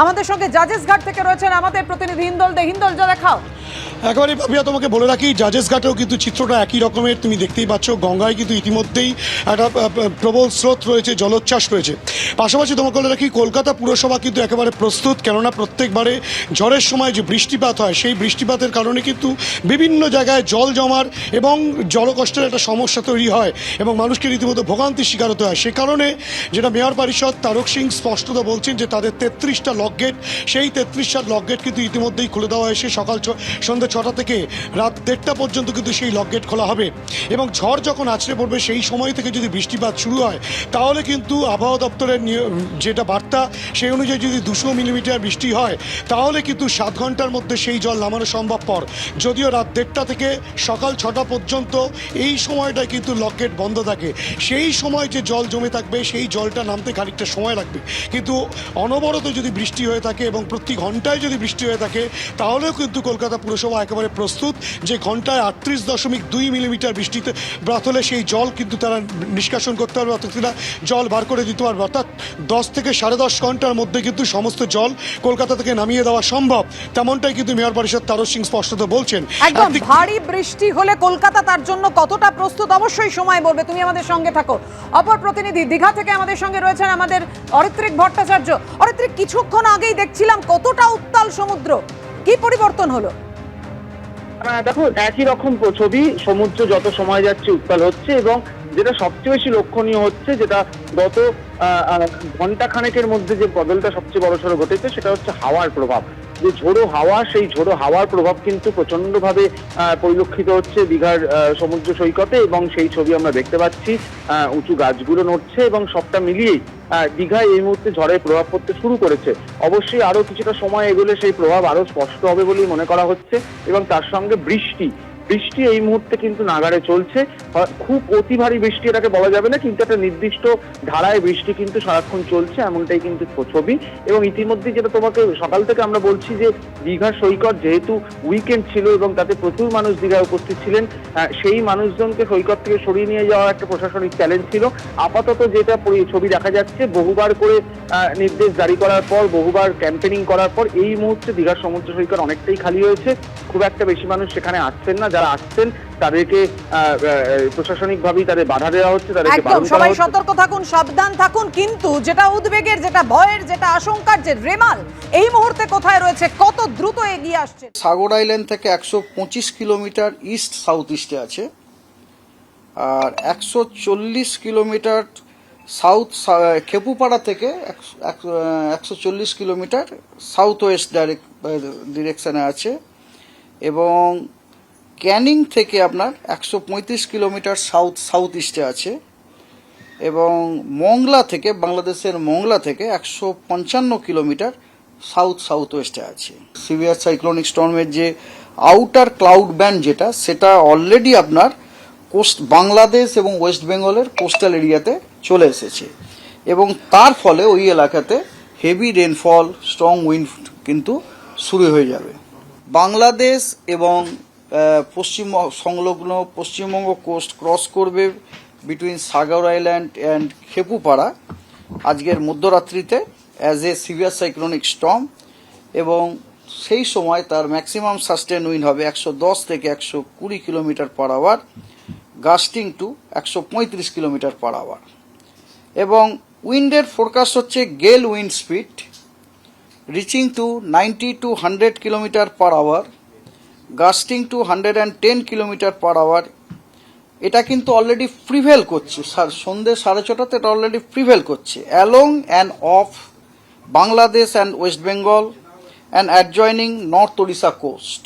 আমাদের সঙ্গে জাজেস ঘাট থেকে রয়েছেন আমাদের প্রতিনিধি হিন্দল দে হিন্দল, যা দেখাও। একেবারে ভাবিয়া তোমাকে বলে রাখি, জাজেস ঘাটেও কিন্তু চিত্রটা একই রকমের, তুমি দেখতেই পাচ্ছ, গঙ্গায় কিন্তু ইতিমধ্যেই একটা প্রবল স্রোত রয়েছে, জলোচ্ছ্বাস রয়েছে। পাশাপাশি তোমাকে বলে রাখি, কলকাতা পুরসভা কিন্তু একেবারে প্রস্তুত, কেননা প্রত্যেকবারে ঝড়ের সময় যে বৃষ্টিপাত হয়, সেই বৃষ্টিপাতের কারণে কিন্তু বিভিন্ন জায়গায় জল জমার এবং জলকষ্টের একটা সমস্যা তৈরি হয় এবং মানুষকে রীতিমতো ভোগান্তির শিকার হতে হয়। সে কারণে যেটা মেয়র পরিষদ তারক সিং স্পষ্টত বলছেন যে তাদের তেত্রিশটা লক গেট। সেই তেত্রিশটা লক গেট কিন্তু ইতিমধ্যেই খুলে দেওয়া হয়েছে। সকাল সন্ধ্যে ছটা থেকে রাত দেড়টা পর্যন্ত কিন্তু সেই লক গেট খোলা হবে। এবং ঝড় যখন আছড়ে পড়বে, সেই সময় থেকে যদি বৃষ্টিপাত শুরু হয়, তাহলে কিন্তু আবহাওয়া দপ্তরের যেটা বার্তা, সেই অনুযায়ী যদি দুশো মিলিমিটার বৃষ্টি হয়, তাহলে কিন্তু সাত ঘণ্টার মধ্যে সেই জল নামানো সম্ভবপর যদিও রাত দেড়টা থেকে সকাল ছটা পর্যন্ত এই সময়টায় কিন্তু লক গেট বন্ধ থাকে। সেই সময় যে জল জমে থাকবে, সেই জলটা নামতে খানিকটা সময় লাগবে। কিন্তু অনবরত যদি বৃষ্টি হয়ে থাকে এবং প্রতি ঘন্টায় যদি বৃষ্টি হয়ে থাকে তাহলেও কিন্তু কলকাতা পুরসভা একেবারে প্রস্তুত যে ঘন্টায় আটত্রিশ দশমিক দুই মিলিমিটার বৃষ্টিতে ব্রাত হলে সেই জল কিন্তু তারা নিষ্কাশন করতে পারবে। অর্থাৎ তারা জল বার করে দিতে পারবে। অর্থাৎ দশ থেকে সাড়ে দশ ঘণ্টার মধ্যে কিন্তু সমস্ত জল কলকাতা থেকে নামিয়ে দেওয়া সম্ভব। তেমনটাই কিন্তু মেয়র পরিষদ তারক সিং স্পষ্টত বলছেন। একদম ভারী বৃষ্টি হলে কলকাতা তার জন্য কতটা প্রস্তুত? অবশ্যই সময় বলবে। তুমি আমাদের সঙ্গে থাকো। অপর প্রতিনিধি দীঘা থেকে আমাদের সঙ্গে রয়েছেন আমাদের অরিত্রিক ভট্টাচার্য। অরিত্রিক কিছুক্ষণ আগেই দেখছিলাম কতটা উত্তাল সমুদ্র। কি পরিবর্তন হলো? দেখো, একই রকম ছবি, সমুদ্র যত সময় যাচ্ছে উত্তাল হচ্ছে এবং যেটা সবচেয়ে বেশি লক্ষণীয় হচ্ছে, যেটা গত ঘণ্টা খানেকের মধ্যে যে বদলটা সবচেয়ে বড় সড়ো ঘটেছে, সেটা হচ্ছে হাওয়ার প্রভাব। যে ঝোড়ো হাওয়া, সেই ঝোড়ো হাওয়ার প্রভাব কিন্তু প্রচণ্ডভাবে পরিলক্ষিত হচ্ছে দীঘার সমুদ্র সৈকতে এবং সেই ছবি আমরা দেখতে পাচ্ছি উঁচু গাছগুলো নড়ছে এবং সবটা মিলিয়েই দীঘায় এই মুহূর্তে ঝড়ের প্রভাব পড়তে শুরু করেছে। অবশ্যই আরও কিছুটা সময় এগোলে সেই প্রভাব আরও স্পষ্ট হবে বলেই মনে করা হচ্ছে এবং তার সঙ্গে বৃষ্টি বৃষ্টি এই মুহূর্তে কিন্তু নাগাড়ে চলছে। খুব অতি ভারী বৃষ্টি এটাকে বলা যাবে না, কিন্তু একটা নির্দিষ্ট ধারায় বৃষ্টি কিন্তু সারাক্ষণ চলছে, এমনটাই কিন্তু ছবি। এবং ইতিমধ্যে যেটা তোমাকে সকাল থেকে আমরা বলছি যে, দীঘা সৈকত যেহেতু উইকেন্ড ছিল এবং তাতে প্রচুর মানুষ দীঘায় উপস্থিত ছিলেন সেই মানুষজনকে সৈকত থেকে সরিয়ে নিয়ে যাওয়ার একটা প্রশাসনিক চ্যালেঞ্জ ছিল। আপাতত যেটা ছবি দেখা যাচ্ছে, বহুবার করে নির্দেশ জারি করার পর, বহুবার ক্যাম্পেনিং করার পর, এই মুহূর্তে দীঘার সমুদ্র সৈকত অনেকটাই খালি হয়েছে। খুব একটা বেশি মানুষ সেখানে আসছেন না। যারা আসছেন তাদেরকে প্রশাসনিক ভাবেই তাদের বাধা দেওয়া হচ্ছে তাদেরকে একদম সবাই সতর্ক থাকুন সাবধান থাকুন কিন্তু যেটা উদ্বেগের যেটা ভয়ের যেটা আশঙ্কার যে রেমাল এই মুহূর্তে কোথায় রয়েছে কত দ্রুত এগিয়ে আসছে? সাগর আইল্যান্ড থেকে একশো পঁচিশ কিলোমিটার ইস্ট সাউথ ইস্টে আছে আর একশো চল্লিশ কিলোমিটার সাউথ খেপুপাড়া থেকে একশো চল্লিশ কিলোমিটার সাউথ ওয়েস্ট ডাইরেক্ট ডিরেকশনে আছে এবং ক্যানিং থেকে আপনার একশো পঁয়ত্রিশ কিলোমিটার সাউথ সাউথ ইস্টে আছে এবং মংলা থেকে, বাংলাদেশের মংলা থেকে একশো পঞ্চান্ন কিলোমিটার সাউথ সাউথ ওয়েস্টে আছে। সিভিয়ার সাইক্লোনিক স্টর্মের যে আউটার ক্লাউড ব্যান্ড যেটা, সেটা অলরেডি আপনার কোস্ট বাংলাদেশ এবং ওয়েস্ট বেঙ্গলের কোস্টাল এরিয়াতে চলে এসেছে। এবং তার ফলে ওই এলাকাতে হেভি রেনফল স্ট্রং উইন্ড কিন্তু শুরু হয়ে যাবে। বাংলাদেশ এবং পশ্চিম সংলগ্ন পশ্চিমবঙ্গ কোস্ট ক্রস করবে between Sagar island and Khepupara আজকের মধ্যরাত্রিতে as a severe cyclonic storm এবং সেই সময় তার ম্যাক্সিমাম সাস্টেন উইন হবে একশো দশ থেকে একশো কুড়ি kilometre per hour gusting to একশো পঁয়ত্রিশ কিলোমিটার পার আওয়ার এবং উইন্ডের ফোরকাস্ট হচ্ছে gale wind speed reaching to ninety to hundred kilometre per hour gusting to hundred and ten kilometre per hour. এটা কিন্তু অলরেডি প্রিভেল করছে। সন্ধ্যে সাড়ে ছটাতে এটা অলরেডি প্রিভেল করছে। Along and off Bangladesh and West Bengal and adjoining north Odisha coast